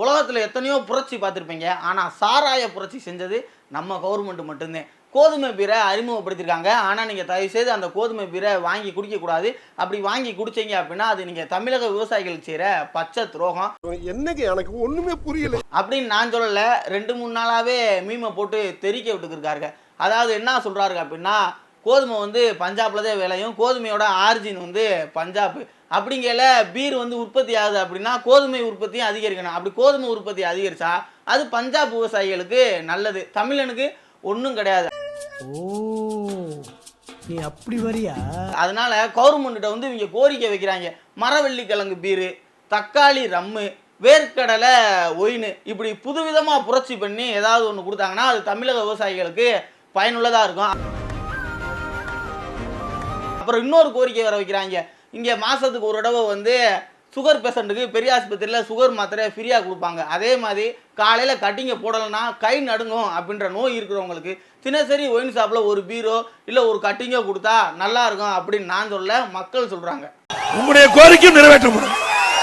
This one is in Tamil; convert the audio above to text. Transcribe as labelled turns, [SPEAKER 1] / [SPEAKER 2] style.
[SPEAKER 1] உலகத்தில் எத்தனையோ புரட்சி பார்த்துருப்பீங்க. ஆனால் சாராய புரட்சி செஞ்சது நம்ம கவர்மெண்ட் மட்டும்தான். கோதுமை பீரை அறிமுகப்படுத்தியிருக்காங்க. ஆனால் நீங்கள் தயவு செய்து அந்த கோதுமை பீரை வாங்கி குடிக்கக்கூடாது. அப்படி வாங்கி குடிச்சீங்க அப்படின்னா அது நீங்கள் தமிழக விவசாயிகளுக்கு செய்கிற பச்சை துரோகம்.
[SPEAKER 2] என்னங்க எனக்கு ஒண்ணுமே புரியல.
[SPEAKER 1] அப்படின்னு நான் சொல்லலை. ரெண்டு மூணு நாளாகவே மீமை போட்டு தெறிக்க விட்டுக்கிருக்காருங்க. அதாவது என்ன சொல்கிறாருங்க அப்படின்னா கோதுமை வந்து பஞ்சாபில் தான் விளையும். கோதுமையோட ஆரிஜின் வந்து பஞ்சாப். அப்படிங்கல பீர் வந்து உற்பத்தி ஆகுது அப்படின்னா கோதுமை உற்பத்தியும் அதிகரிக்கணும். அப்படி கோதுமை உற்பத்தி அதிகரிச்சா அது பஞ்சாப் விவசாயிகளுக்கு நல்லது. தமிழனுக்கு ஒன்றும் கிடையாது.
[SPEAKER 3] ஓ நீ அப்படி வரியா?
[SPEAKER 1] அதனால கவர்மெண்ட்ட வந்து இவங்க கோரிக்கை வைக்கிறாங்க. மரவள்ளி கிழங்கு பீரு தக்காளி ரம்மு வேர்க்கடலை ஒயின் இப்படி புதுவிதமாக புரட்சி பண்ணி ஏதாவது ஒன்று கொடுத்தாங்கன்னா அது தமிழக விவசாயிகளுக்கு பயனுள்ளதாக இருக்கும். அப்புறம் இன்னொரு கோரிக்கை வர வைக்கிறாங்க. இங்கே மாதத்துக்கு ஒரு தடவை வந்து சுகர் பேஷண்ட்டுக்கு பெரிய ஆஸ்பத்திரியில் சுகர் மாத்திரை ஃப்ரீயாக கொடுப்பாங்க. அதே மாதிரி காலையில் கட்டிங்கை போடலைன்னா கை நடுங்கும் அப்படின்ற நோய் இருக்கிறவங்களுக்கு தினசரி ஒயின் ஷாப்பில் ஒரு பீரோ இல்லை ஒரு கட்டிங்கோ கொடுத்தா நல்லா இருக்கும் அப்படின்னு நான் சொல்ல மக்கள் சொல்கிறாங்க
[SPEAKER 2] உங்களுடைய கோரிக்கை நிறைவேற்றப்படும்.